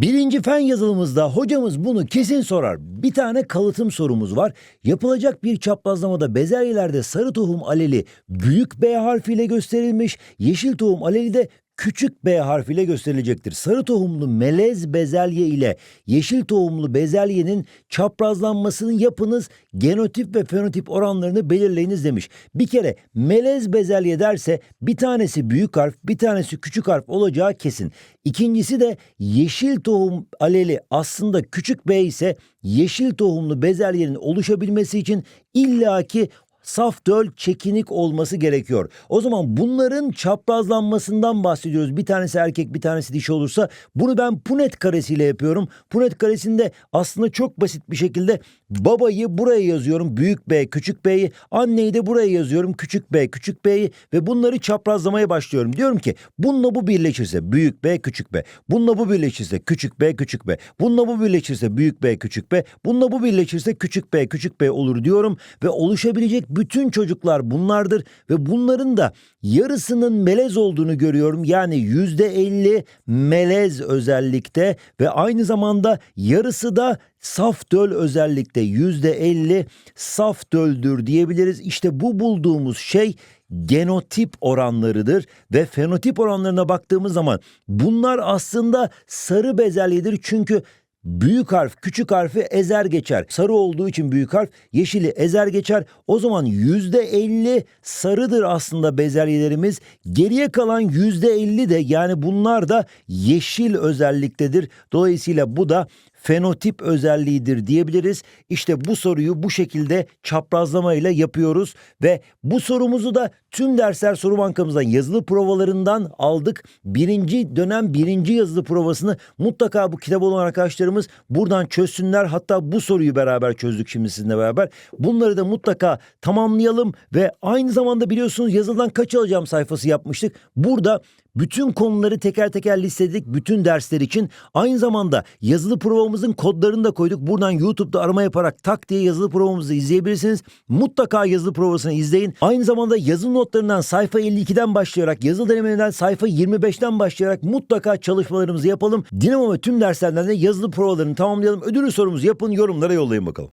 Birinci fen yazılımızda hocamız bunu kesin sorar. Bir tane kalıtım sorumuz var. Yapılacak bir çaprazlamada bezelyelerde sarı tohum aleli büyük B harfiyle gösterilmiş. Yeşil tohum aleli de küçük B harfiyle gösterilecektir. Sarı tohumlu melez bezelye ile yeşil tohumlu bezelyenin çaprazlanmasını yapınız, genotip ve fenotip oranlarını belirleyiniz demiş. Bir kere melez bezelye derse bir tanesi büyük harf, bir tanesi küçük harf olacağı kesin. İkincisi de yeşil tohum aleli aslında küçük B ise yeşil tohumlu bezelyenin oluşabilmesi için illaki saf döl çekinik olması gerekiyor. O zaman bunların çaprazlanmasından bahsediyoruz. Bir tanesi erkek bir tanesi dişi olursa bunu ben Punet karesiyle yapıyorum. Punet karesinde aslında çok basit bir şekilde babayı buraya yazıyorum. Büyük B, küçük B'yi. Anneyi de buraya yazıyorum. Küçük B, küçük B'yi ve bunları çaprazlamaya başlıyorum. Diyorum ki bununla bu birleşirse büyük B, küçük B. Bununla bu birleşirse küçük B, küçük B. Bununla bu birleşirse büyük B, küçük B. Bununla bu birleşirse küçük B, küçük B olur diyorum ve oluşabilecek bütün çocuklar bunlardır ve bunların da yarısının melez olduğunu görüyorum. Yani yüzde elli melez özellikte ve aynı zamanda yarısı da saf döl özellikte yüzde elli saf döldür diyebiliriz. İşte bu bulduğumuz şey genotip oranlarıdır ve fenotip oranlarına baktığımız zaman bunlar aslında sarı bezelyedir çünkü Büyük harf küçük harfi ezer geçer. Sarı olduğu için büyük harf yeşili ezer geçer. O zaman yüzde elli sarıdır aslında bezelyelerimiz. Geriye kalan yüzde elli de yani bunlar da yeşil özelliktedir. Dolayısıyla bu da fenotip özelliğidir diyebiliriz. İşte bu soruyu bu şekilde çaprazlamayla yapıyoruz ve bu sorumuzu da tüm dersler soru bankamızdan yazılı provalarından aldık. Birinci dönem birinci yazılı provasını mutlaka bu kitap olan arkadaşlarımız buradan çözsünler. Hatta bu soruyu beraber çözdük şimdi sizinle beraber. Bunları da mutlaka tamamlayalım ve aynı zamanda biliyorsunuz yazılıdan kaç alacağım sayfası yapmıştık. Burada bütün konuları teker teker listeledik bütün dersler için. Aynı zamanda yazılı provamızın kodlarını da koyduk. Buradan YouTube'da arama yaparak tak diye yazılı provamızı izleyebilirsiniz. Mutlaka yazılı provasını izleyin. Aynı zamanda yazılı notlarından sayfa 52'den başlayarak, yazılı denemelerinden sayfa 25'ten başlayarak mutlaka çalışmalarımızı yapalım. Dinamo ve tüm derslerden de yazılı provalarını tamamlayalım. Ödülü sorumuzu yapın, yorumlara yollayın bakalım.